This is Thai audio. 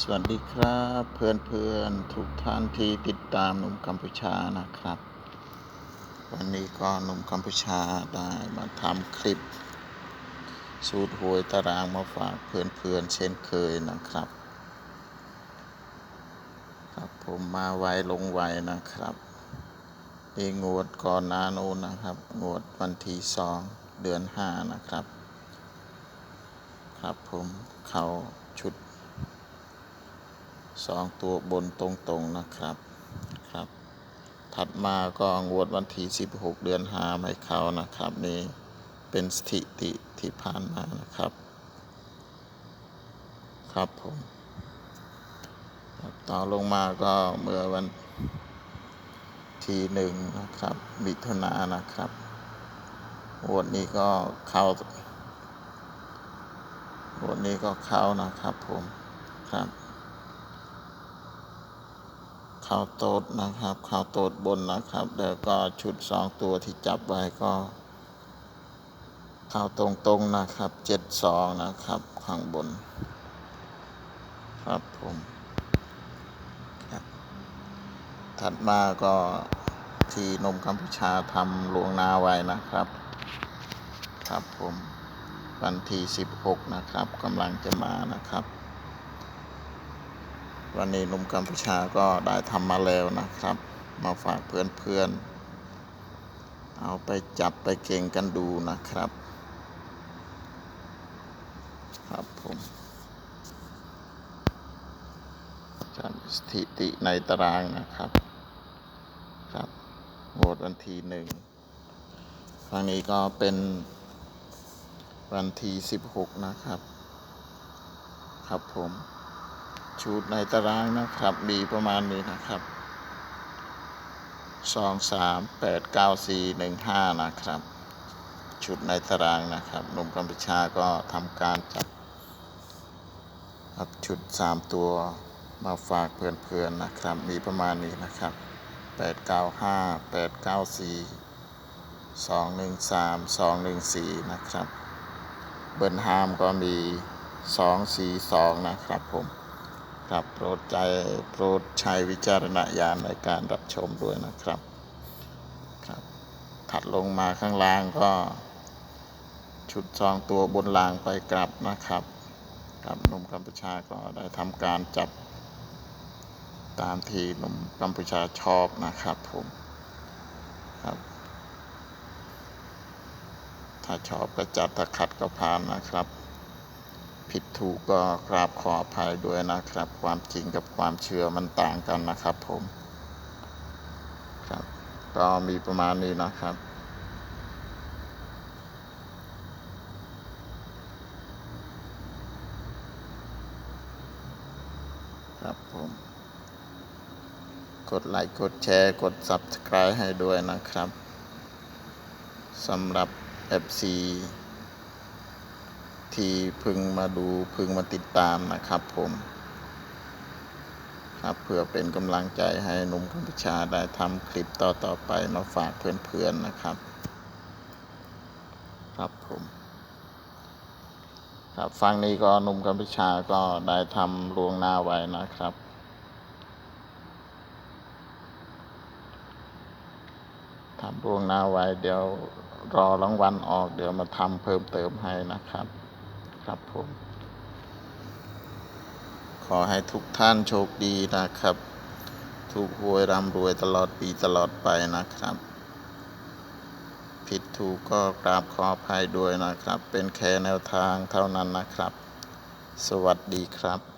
สวัสดีครับเพื่อนเพื่อนๆทุกท่านที่ติดตามหนุ่มกัมพูชานะครับ วันนี้ก็หนุ่มกัมพูชาได้มาทำคลิป สูตรหวยตารางมาฝากเพื่อนเพื่อนๆเช่นเคยนะครับ ครับผมมาไวลงไวนะครับนี่งวดก่อนหน้านู้นนะครับ งวดวันที่สองเดือนห้านะครับ ครับผมเขาชุด สองตัวบนตรงๆนะครับครับ ถัดมาก็งวดวันที่ 16 เดือนหาไม่เขานะครับ นี่เป็นสถิติที่ผ่านมานะครับ ครับผมต่อลงมาก็เมื่อวันที่หนึ่งนะครับมิถุนานะครับงวดนี้ก็เข้างวดนี้ก็เข้านะครับผมครับ ข้าวโต๊ดนะครับข้าวโต๊ดบนนะครับ แล้วก็ชุดสองตัวที่จับไว้ก็ข้าวตรงๆนะครับเจ็ดสองนะครับข้างบน ครับผมครับถัดมาก็ที่นมกัมพูชาทำลวงนาไว้นะครับ ครับผมวันที่ 16 นะครับกำลังจะมานะครับ วันนี้หนุ่มกัมพูชาก็ได้ทำมาแล้วนะครับ มาฝากเพื่อนๆ เอาไปจับไปเก่งกันดูนะครับ ครับผมจัดสถิติในตารางนะครับ ครับโหวตวันที่หนึ่งครั้งนี้ก็เป็นวันที่16 นะครับ ครับผม ชุดในตารางนะครับ มีประมาณนี้นะครับสองสามแปดเก้าสี่หนึ่งห้านะครับ ชุดในตารางนะครับหนุ่มกัมพูชาก็ทำการจับครับชุดสามตัวมาฝากเพื่อนๆนะครับ มีประมาณนี้นะครับแปดเก้าห้าแปดเก้าสี่สองหนึ่งสามสองหนึ่งสี่นะครับ เบิร์นฮามก็มีสองสี่สองนะครับผม ครับ โปรดใจโปรดใช้วิจารณญาณในการรับชมด้วยนะครับครับ ถัดลงมาข้างล่างก็ ชุดซองตัวบนลางไปกลับนะครับกับหนุ่มกัมพูชาก็ได้ทำการจับตามที่หนุ่มกัมพูชาชอบนะครับผมครับ ถ้าชอบก็จัดถ้าขัดก็ผ่านนะครับ ผิดถูกก็กราบขออภัยด้วยนะครับ ความจริงกับความเชื่อมันต่างกันนะครับผมครับก็มีประมาณนี้นะครับครับผม กดไลค์ กดแชร์ กด Subscribe ให้ด้วยนะครับสำหรับ FC ที่พึงมาดูพึงมาติดตามนะครับผม ครับเพื่อเป็นกำลังใจให้หนุ่มกัมพูชาได้ทำคลิปต่อๆไปมาฝากเพื่อนๆนะครับ ครับผมครับฟังนี้ก็หนุ่มกัมพูชาก็ได้ทำลวงหน้าไว้นะครับทำลวงหน้าไว้เดี๋ยวรอรางวัลออกเดี๋ยวมาทำเพิ่มเติมให้นะครับ ครับผม ขอให้ทุกท่านโชคดีนะครับ ถูกหวยร่ำรวยตลอดปีตลอดไปนะครับ ผิดถูกก็กราบขออภัยด้วยนะครับ เป็นแค่แนวทางเท่านั้นนะครับ สวัสดีครับ